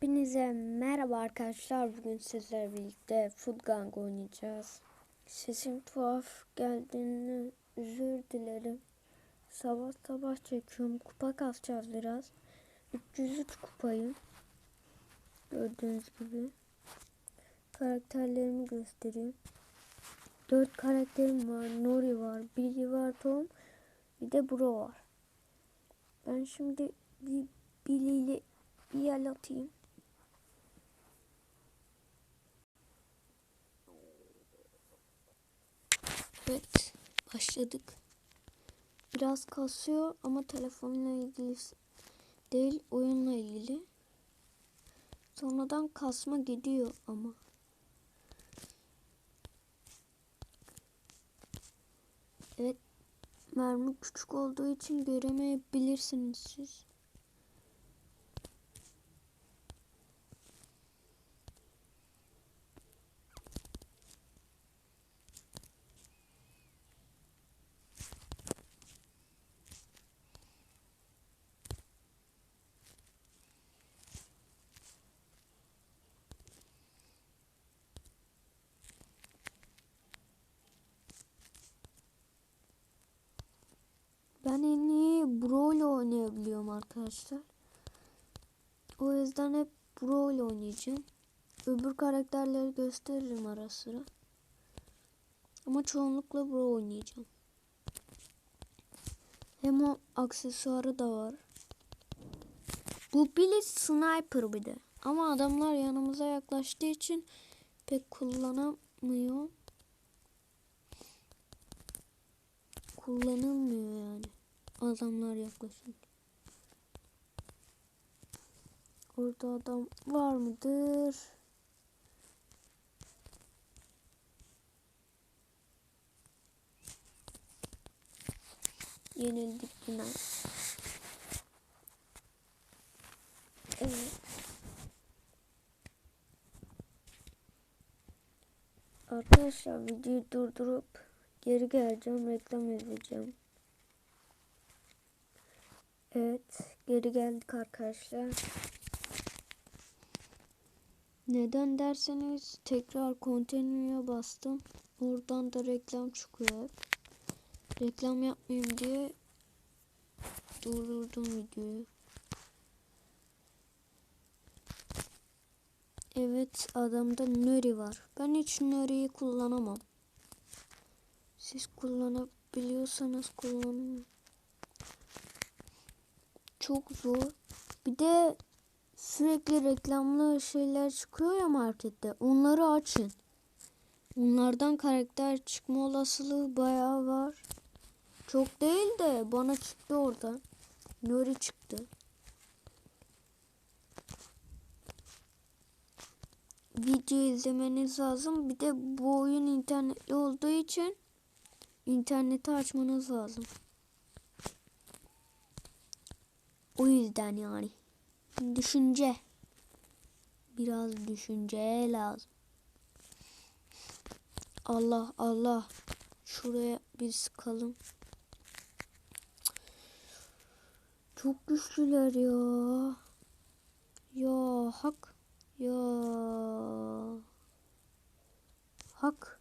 Hepinize merhaba arkadaşlar. Bugün sizlerle birlikte Food Gang oynayacağız. Sesim tuhaf geldiğini özür dilerim. Sabah sabah çekiyorum. Kupa kasacağız biraz. 303 kupayım. Gördüğünüz gibi. Karakterlerimi göstereyim. 4 karakterim var. Nori var. Billy var. Tom. Bir de Bro var. Ben şimdi bir Billy ile bir yer atayım. Evet, başladık. Biraz kasıyor ama telefonla ilgili değil, oyunla ilgili. Sonradan kasma gidiyor ama. Evet, mermi küçük olduğu için göremeyebilirsiniz siz. Bro ile oynayabiliyorum arkadaşlar. O yüzden hep Bro ile oynayacağım. Öbür karakterleri gösteririm ara sıra. Ama çoğunlukla Bro oynayacağım. Hem o aksesuarı da var. Bu Billy Sniper bir de. Ama adamlar yanımıza yaklaştığı için pek kullanamıyor. Kullanılmıyor yani. Adamlar yaklaşınca. Orada adam var mıdır? Yenildik yine. Evet. Arkadaşlar videoyu durdurup geri geleceğim. Reklam izleyeceğim. Evet. Geri geldik arkadaşlar. Neden derseniz tekrar kontenüye bastım. Oradan da reklam çıkıyor. Reklam yapmayayım diye durdurdum videoyu. Evet adamda Nuri var. Ben hiç Nuri'yi kullanamam. Siz kullanabiliyorsanız kullanın. Çok zor. Bir de sürekli reklamlı şeyler çıkıyor ya markette. Onları açın. Onlardan karakter çıkma olasılığı bayağı var. Çok değil de bana çıktı oradan. Nuri çıktı. Video izlemeniz lazım. Bir de bu oyun internetli olduğu için interneti açmanız lazım. O yüzden yani. Düşünce. Biraz düşünce lazım. Allah Allah. Şuraya bir sıkalım. Çok güçlüler ya. Ya hak. Ya. Hak.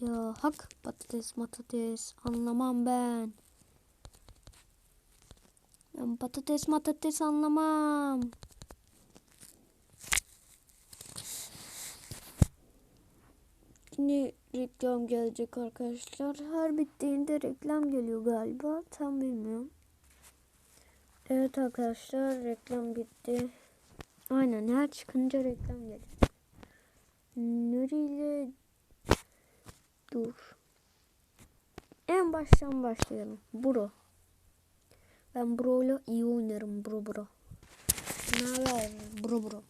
Ya hak. Patates matates. Anlamam ben. Ben patates matates anlamam. Yine reklam gelecek arkadaşlar. Her bittiğinde reklam geliyor galiba. Tam bilmiyorum. Evet arkadaşlar reklam bitti. Aynen her çıkınca reklam geliyor. Nuri ile dur. En baştan başlayalım. Bro. Ben bro ile iyi oynarım bro bro. Ne haber bro bro.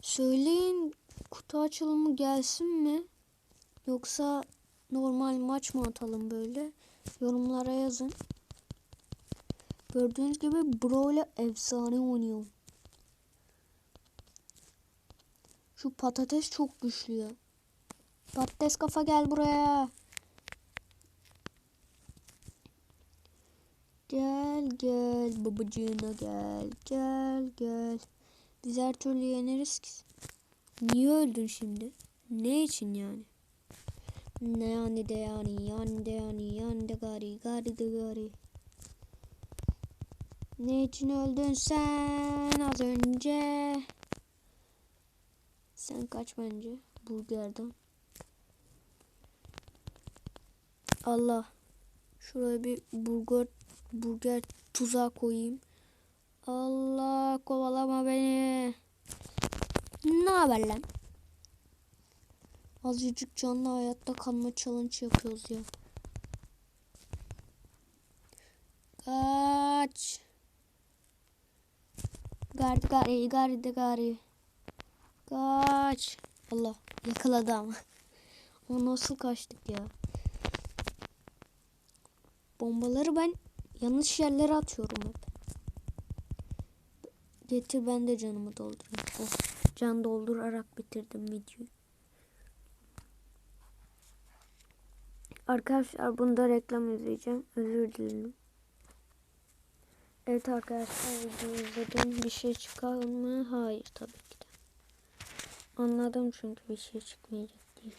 Söyleyin kutu açılımı gelsin mi? Yoksa normal maç mı atalım böyle? Yorumlara yazın. Gördüğünüz gibi Bro efsane oynuyorum. Şu patates çok güçlü. Patates kafa gel buraya. Gel gel babacığına gel gel gel. Biz her türlü yeneriz ki. Niye öldün şimdi? Ne için yani? Ne yani de yani yani de yani yani de gari gari de gari. Ne için öldün sen az önce? Sen kaç bence burgerden. Allah. Şuraya bir burger burger tuzağı koyayım. Allah kovalama beni. Ne haber lan? Azıcık canlı hayatta kalma challenge yapıyoruz ya. Kaç. Gari gari gari de gari. Kaç. Allah yakaladı ama. O nasıl kaçtık ya. Bombaları ben Yanlış yerlere atıyorum hep. Getir ben de canımı doldurayım. Oh, can doldurarak bitirdim videoyu. Arkadaşlar bunda reklam izleyeceğim. Özür dilerim. Evet arkadaşlar videoyu izledim. Bir şey çıkar mı? Hayır tabii ki de. Anladım çünkü bir şey çıkmayacak değil.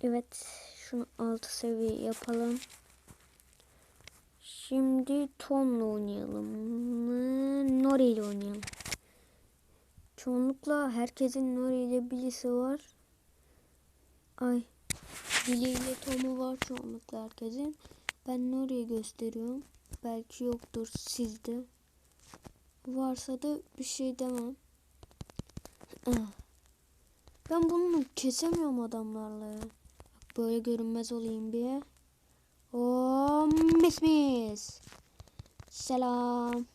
Evet şunu 6 seviye yapalım. Şimdi Tom'la oynayalım mı? Nori ile oynayalım. Çoğunlukla herkesin Nori ile bilisi var. Ay. Billy ile Tom'u var çoğunlukla herkesin. Ben Nori'yi gösteriyorum. Belki yoktur sizde. Varsa da bir şey demem. Ben bunu kesemiyorum adamlarla. Böyle görünmez olayım diye. Om mis mis. Selam.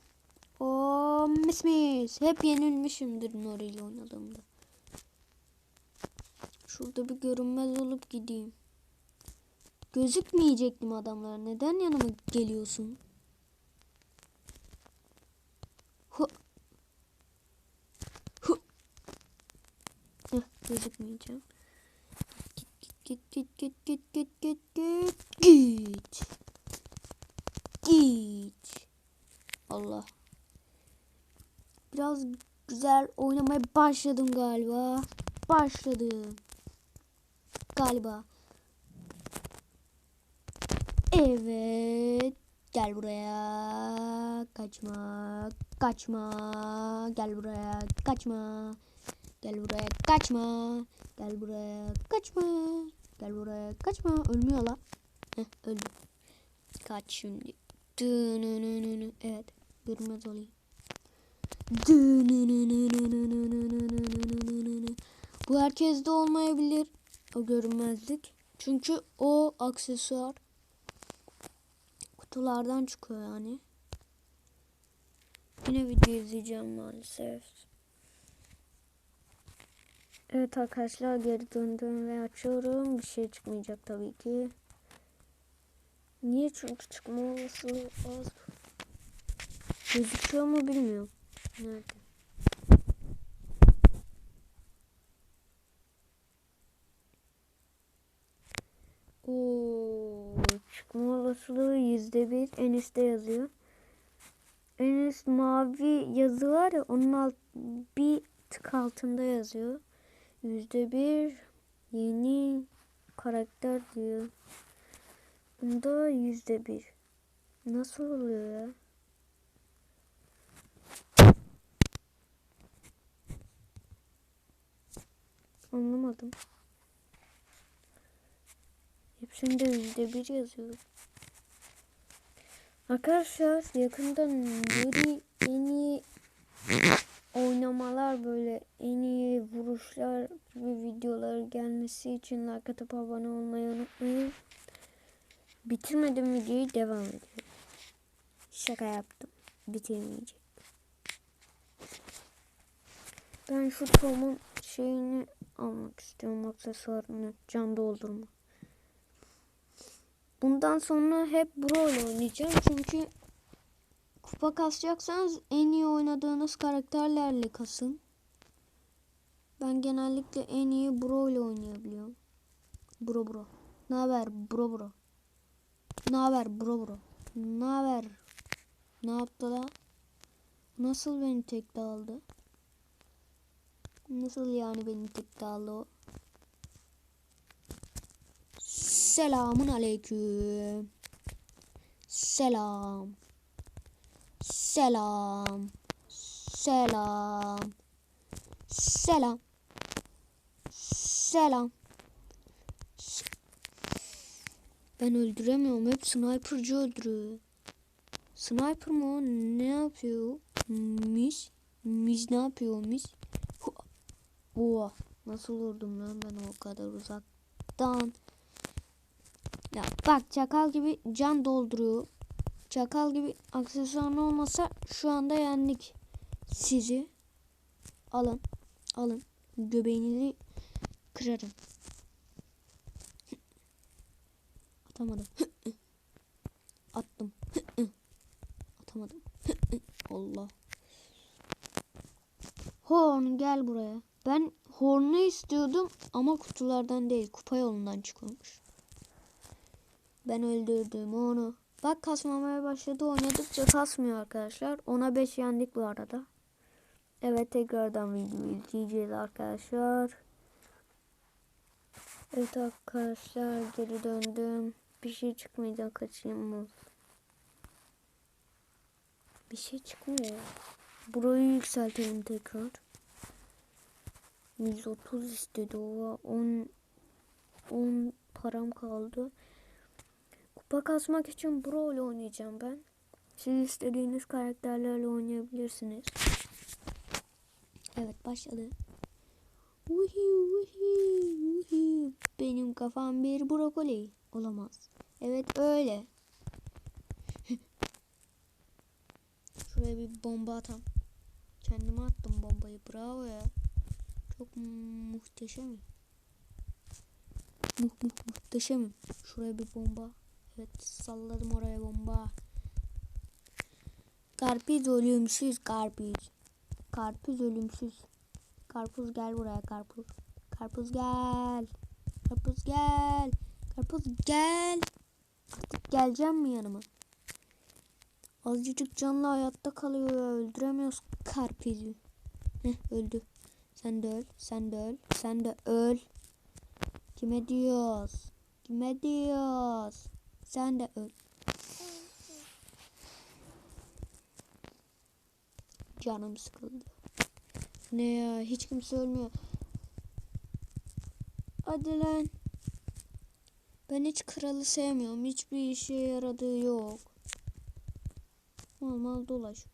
Om mis mis. Hep yenilmişimdir Nori ile oynadığımda. Şurada bir görünmez olup gideyim. Gözükmeyecektim adamlar. Neden yanıma geliyorsun? Hı. Hı. Heh, gözükmeyeceğim. Git git git git git git git git. Git. Allah. Biraz güzel oynamaya başladım galiba. Başladım. Galiba. Evet. Gel buraya. Kaçma. Kaçma. Gel buraya. Kaçma. Gel buraya. Kaçma. Gel buraya. Kaçma. Gel buraya. Kaçma. Ölmüyor la. Heh öldü. Kaç şimdi. Evet. Görmez olayım. Bu herkeste olmayabilir. O görünmezlik. Çünkü o aksesuar kutulardan çıkıyor yani. Yine video izleyeceğim maalesef. Evet arkadaşlar geri döndüm ve açıyorum. Bir şey çıkmayacak tabii ki. Niye? Çünkü çıkma olasılığı az. Gözüküyor mu bilmiyorum. Nerede? Oo, çıkma olasılığı yüzde bir en üstte yazıyor. En üst mavi yazı var ya onun alt, bir tık altında yazıyor. Yüzde bir yeni karakter diyor. Bunda yüzde bir. Nasıl oluyor ya? Anlamadım. Hepsinde yüzde bir yazıyor. Arkadaşlar yakından yeni en iyi oynamalar böyle en iyi vuruşlar gibi videolar gelmesi için like atıp abone olmayı unutmayın. Bitirmedim videoyu devam ediyorum. Şaka yaptım. Bitirmeyecek. Ben şu Tom'un şeyini almak istiyorum aksesuarını can doldurma. Bundan sonra hep Brawl oynayacağım çünkü kupa kasacaksanız en iyi oynadığınız karakterlerle kasın. Ben genellikle en iyi Brawl oynayabiliyorum. Bro bro. Ne haber bro bro? Ne haber bro bro? Ne haber? Ne yaptı la? Nasıl beni tekte aldı? Nasıl yani beni tekte aldı o? Selamun aleyküm. Selam. Selam. Selam. Selam. Selam. Ben öldüremiyorum. Hep sniperci öldürüyor. Sniper mı? Ne yapıyor? Mis. Mis ne yapıyor mis? Oha. Nasıl vurdum lan ben o kadar uzaktan? Ya bak çakal gibi can dolduruyor. Çakal gibi aksesuar olmasa şu anda yendik. Sizi alın. Alın. Göbeğinizi kırarım. Atamadım. Attım. Atamadım. Allah. Horn gel buraya. Ben hornu istiyordum ama kutulardan değil kupa yolundan çıkıyormuş. Ben öldürdüm onu. Bak kasmamaya başladı. Oynadıkça kasmıyor arkadaşlar. Ona 5 yendik bu arada. Evet tekrardan videoyu izleyeceğiz arkadaşlar. Evet arkadaşlar geri döndüm. Bir şey çıkmayacak kaçayım mı? Bir şey çıkmıyor. Burayı yükseltelim tekrar. 130 istedi o. 10 10 param kaldı. Kupa kasmak için Brawl oynayacağım ben. Siz istediğiniz karakterlerle oynayabilirsiniz. Evet başladı. Uhi uhi uhi. Benim kafam bir brokoli. Olamaz. Evet öyle. Şuraya bir bomba atam. Kendime attım bombayı. Bravo ya. Çok muhteşem. Muh muh muhteşemim. Şuraya bir bomba. Evet salladım oraya bomba. Karpuz ölümsüz karpuz. Karpuz ölümsüz. Karpuz gel buraya karpuz. Karpuz gel. Karpuz gel. Karpuz gel. Artık geleceğim mi yanıma? Azıcık canlı hayatta kalıyor ya. Öldüremiyoruz karpuzu. Heh öldü. Sen de öl. Sen de öl. Sen de öl. Kime diyoruz? Kime diyoruz? Sen de öl. Canım sıkıldı. Ne ya hiç kimse ölmüyor. Hadi lan. Ben hiç kralı sevmiyorum. Hiçbir işe yaradığı yok. Normal dolaş.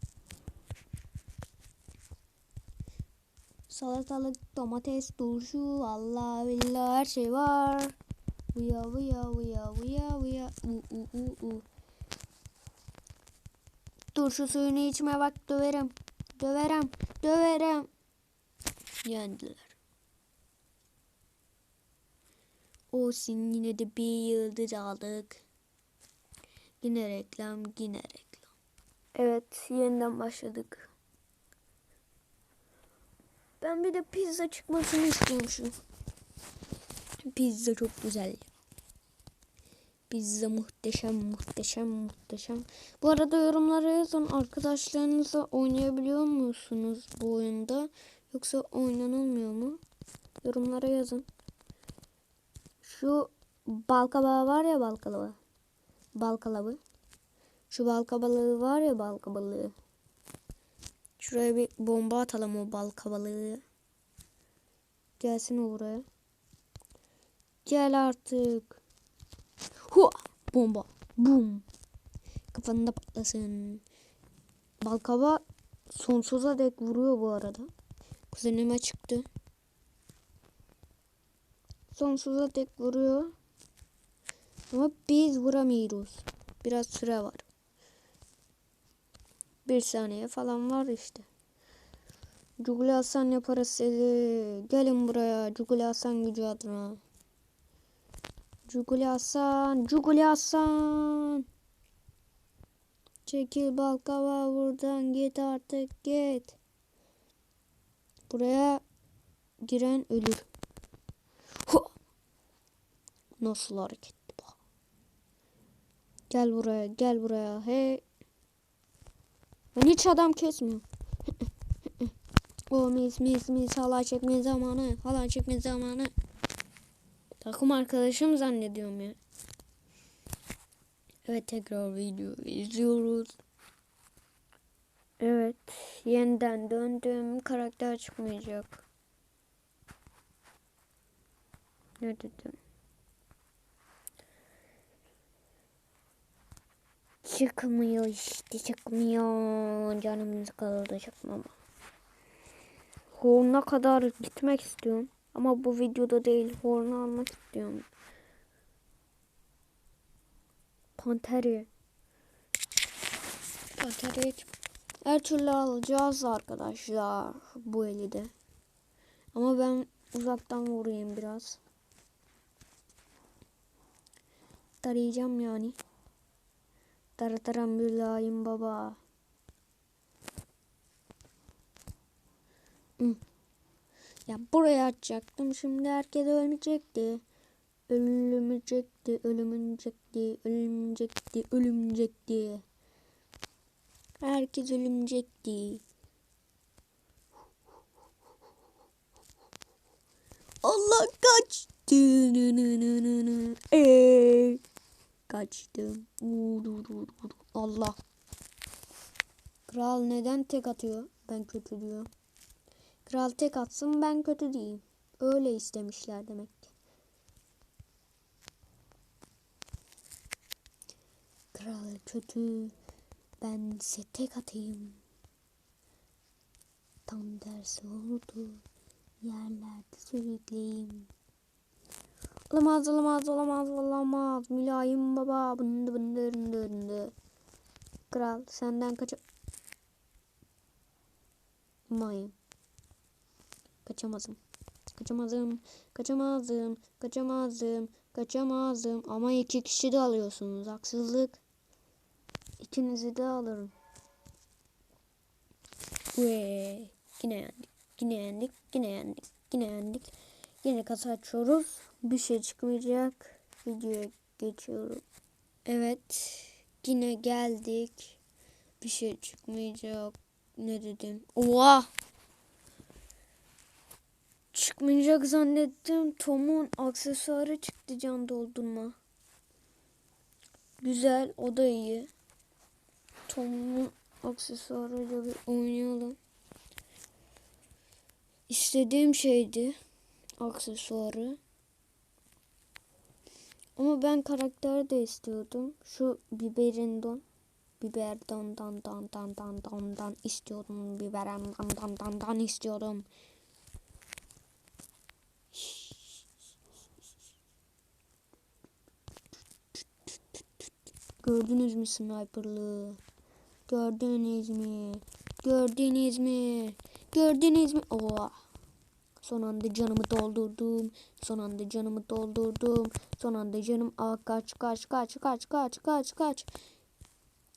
Salatalık, domates, turşu, Allah billah her şey var. Uya uya uya uya uya u u u u. Turşu suyunu içme bak döverim. Döverim. Döverim. Yendiler. Olsun yine de bir yıldız aldık. Yine reklam, yine reklam. Evet, yeniden başladık. Ben bir de pizza çıkmasını istiyormuşum. Pizza çok güzel. Pizza muhteşem, muhteşem, muhteşem. Bu arada yorumlara yazın. Arkadaşlarınızla oynayabiliyor musunuz bu oyunda? Yoksa oynanılmıyor mu? Yorumlara yazın. Şu balkabağı var ya balkabağı. Balkalavı. Şu balka balığı var ya balka balığı. Şuraya bir bomba atalım o balka balığı. Gelsin o buraya. Gel artık. Hua! Bomba. Bum. Kafanında patlasın. Balkaba sonsuza dek vuruyor bu arada. Kuzenime çıktı. Sonsuza dek vuruyor. Ama biz vuramıyoruz. Biraz süre var. Bir saniye falan var işte. Cuguli Hasan yaparız sizi. Gelin buraya Cuguli Hasan gücü adına. Cuguli Hasan, Cuguli Hasan. Çekil balkava buradan git artık git. Buraya giren ölür. Hu! Nasıl hareketti bu? Gel buraya, gel buraya. Hey. Ben hiç adam kesmiyorum. o mis mis mis halay çekme zamanı. Halay çekme zamanı. Takım arkadaşım zannediyorum ya. Evet tekrar video izliyoruz. Evet yeniden döndüm. Karakter çıkmayacak. Ne dedim? Çıkmıyor işte çıkmıyor. Canım sıkıldı çıkmama. Horn'a kadar gitmek istiyorum. Ama bu videoda değil. Horn'u almak istiyorum. Panteri. Panteri her türlü alacağız arkadaşlar bu eli de. Ama ben uzaktan vurayım biraz. Tarayacağım yani. Tarataram mülayim baba. Hı. Ya buraya atacaktım. Şimdi herkes ölmeyecekti. Ölümecekti, ölümecekti, ölümecekti, ölümecekti. Herkes ölümecekti. Allah kaç. Eee. Kaçtım. Allah. Kral neden tek atıyor? Ben kötü diyor. Kral tek ben kötü diyeyim. Öyle istemişler demek ki. Kral kötü. Ben size tek atayım. Tam tersi oldu. Yerlerde sürükleyeyim. Olamaz olamaz olamaz olamaz. Mülayim baba bındı bındı bındı bındı. Kral senden kaç... Mayım. Kaçamazım. Kaçamazım. Kaçamazım. Kaçamazım. Kaçamazım. Ama iki kişi de alıyorsunuz. Haksızlık. İkinizi de alırım. Ve yine yendik. Yine yendik. Yine yendik. Yine yendik. Yine kasa açıyoruz. Bir şey çıkmayacak. Videoya geçiyorum. Evet. Yine geldik. Bir şey çıkmayacak. Ne dedim? Oha! Çıkmayacak zannettim. Tom'un aksesuarı çıktı can doldurma. Güzel. O da iyi. Tom'un aksesuarıyla bir oynayalım. İstediğim şeydi aksesuarı. Ama ben karakter de istiyordum. Şu biberin don. Biber don don don don don don don istiyordum. Biberim don don don don istiyordum. Gördünüz mü sniperlığı? Gördünüz mü? Gördünüz mü? Gördünüz mü? Oha. Son anda canımı doldurdum. Son anda canımı doldurdum. Son anda canım Aa, kaç kaç kaç kaç kaç kaç kaç.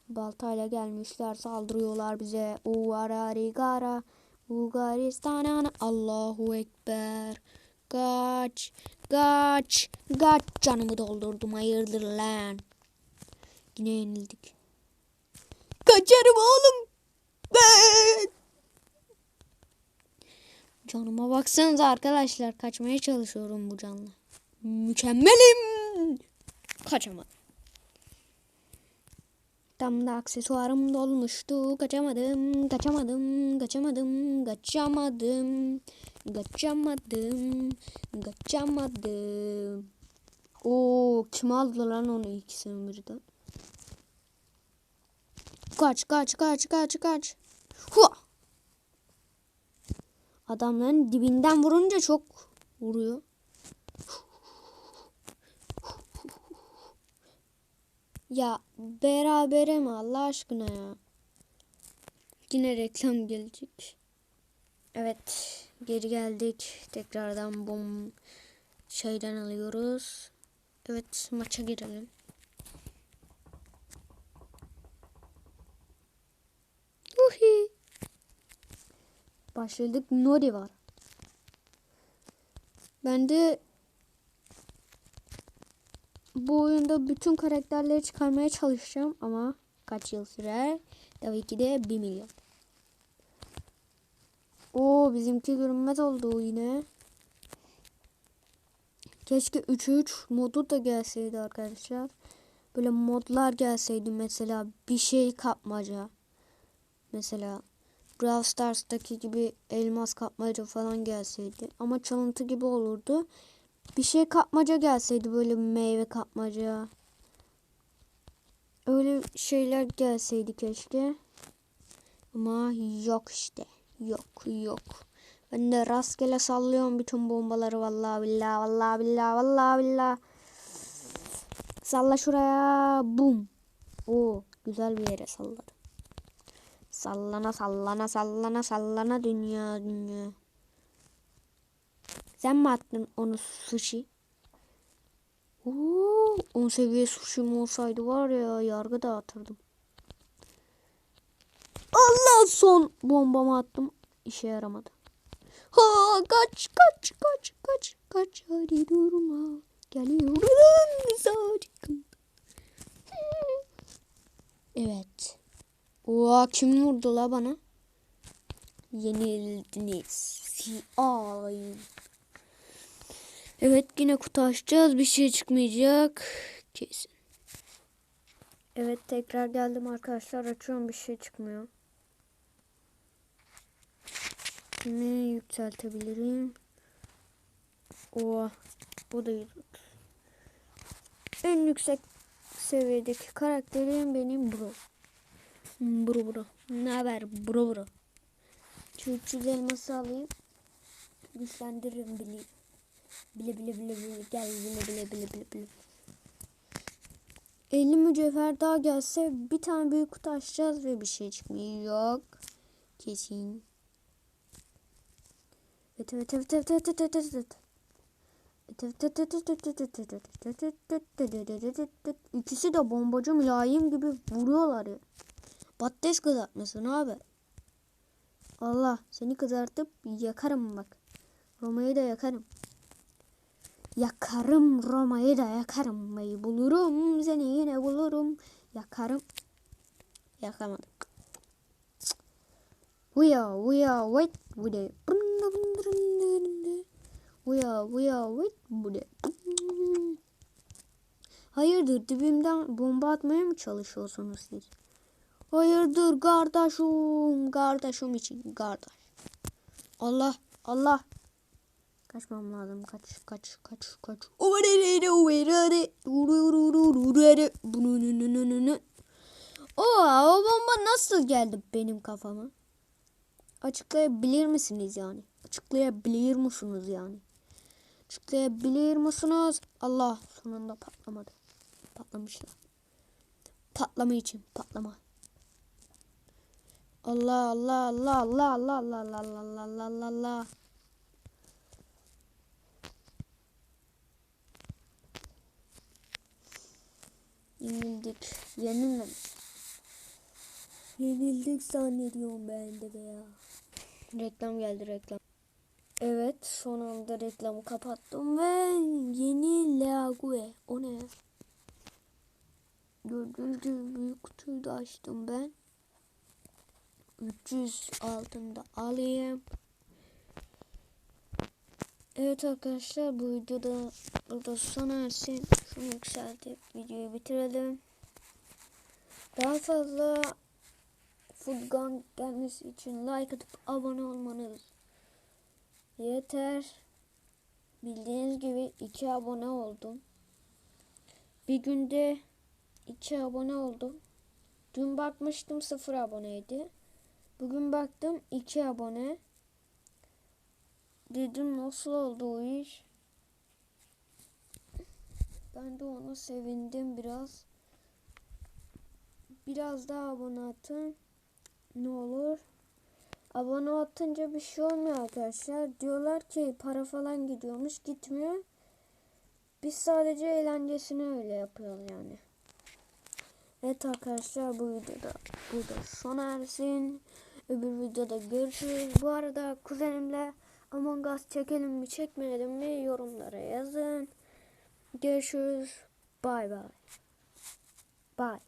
Baltayla gelmişler saldırıyorlar bize. Uvarari gara. Ugaristan Allahu Ekber. Kaç. Kaç. Kaç canımı doldurdum hayırdır lan. Yine yenildik. Kaçarım oğlum. Ben. Canıma baksanıza arkadaşlar. Kaçmaya çalışıyorum bu canla. Mükemmelim. Kaçamadım. Tam da aksesuarım dolmuştu. Kaçamadım, kaçamadım, kaçamadım, kaçamadım, kaçamadım, kaçamadım. Oo, kim aldı lan onu ikisini birden? Kaç, kaç, kaç, kaç, kaç. Hua! Adamların dibinden vurunca çok vuruyor. Ya berabere mi Allah aşkına ya? Yine reklam gelecek. Evet geri geldik. Tekrardan bom şeyden alıyoruz. Evet maça girelim. Uhi. Başladık. Nori var. Ben de bu oyunda bütün karakterleri çıkarmaya çalışacağım ama kaç yıl sürer? Tabii ki de 1 milyon. Oo bizimki görünmez oldu yine. Keşke 3'e 3 modu da gelseydi arkadaşlar. Böyle modlar gelseydi mesela bir şey kapmaca. Mesela Brawl Stars'taki gibi elmas kapmaca falan gelseydi. Ama çalıntı gibi olurdu. Bir şey kapmaca gelseydi böyle meyve kapmaca. Öyle şeyler gelseydi keşke. Ama yok işte. Yok yok. Ben de rastgele sallıyorum bütün bombaları vallahi billahi vallahi billahi vallahi billahi. Salla şuraya. Bum. Oo güzel bir yere salladım. Sallana sallana sallana sallana dünya dünya. Sen mi attın onu sushi? Oo, 10 seviye sushi olsaydı var ya yargı dağıtırdım. Allah son bombamı attım. İşe yaramadı. Ha kaç kaç kaç kaç kaç hadi durma. Geliyorum saçım. Evet. Oha kim vurdu la bana? Yenildiniz. Ay. Evet yine kutu açacağız. Bir şey çıkmayacak. Kesin. Evet tekrar geldim arkadaşlar. Açıyorum bir şey çıkmıyor. Ne yükseltebilirim? Oha. Bu da 130. En yüksek seviyedeki karakterim benim bro. Bro bro. Ne haber bro bro. 300 elması alayım. Güçlendiririm bile. Bile bile bile bile. Gel bile bile bile bile bile. 50 mücevher daha gelse bir tane büyük kutu açacağız ve bir şey çıkmıyor. Yok. Kesin. Evet evet evet evet evet evet evet evet. İkisi de bombacı mülayim gibi vuruyorlar ya. Patates kızartmasın abi. Allah seni kızartıp yakarım bak. Roma'yı da yakarım. Yakarım Roma'yı da yakarım. Bey bulurum seni yine bulurum. Yakarım. Yakamadım. Uya uya wait bu de. Uya uya wait bu de. Hayırdır dibimden bomba atmaya mı çalışıyorsunuz siz? Hayırdır kardeşim, kardeşim için kardeş. Allah, Allah. Kaçmam lazım. Kaç, kaç, kaç, kaç. Oo, o bomba nasıl geldi benim kafama? Açıklayabilir misiniz yani? Açıklayabilir misiniz yani? Açıklayabilir misiniz? Allah sonunda patlamadı. Patlamışlar. Patlama için patlama. Allah Allah Allah Allah Allah Allah Allah Allah Allah Allah Allah Yenildik. Yenilmemiş. Yenildik zannediyorum ben de be ya. Reklam geldi reklam. Evet son anda reklamı kapattım ve yeni Lague. O ne? Gördüğünüz gibi büyük kutuyu da açtım ben. 300 altında alayım. Evet arkadaşlar bu videoda burada sona ersin. Şunu yükseltip videoyu bitirelim. Daha fazla Foodgun gelmesi için like atıp abone olmanız yeter. Bildiğiniz gibi 2 abone oldum. Bir günde 2 abone oldum. Dün bakmıştım 0 aboneydi. Bugün baktım 2 abone. Dedim nasıl oldu o iş? Ben de ona sevindim biraz. Biraz daha abone atın. Ne olur? Abone atınca bir şey olmuyor arkadaşlar. Diyorlar ki para falan gidiyormuş. Gitmiyor. Biz sadece eğlencesine öyle yapıyoruz yani. Evet arkadaşlar bu videoda burada sona ersin. Öbür videoda görüşürüz. Bu arada kuzenimle Among Us çekelim mi çekmeyelim mi yorumlara yazın. Görüşürüz. Bay bay. Bay.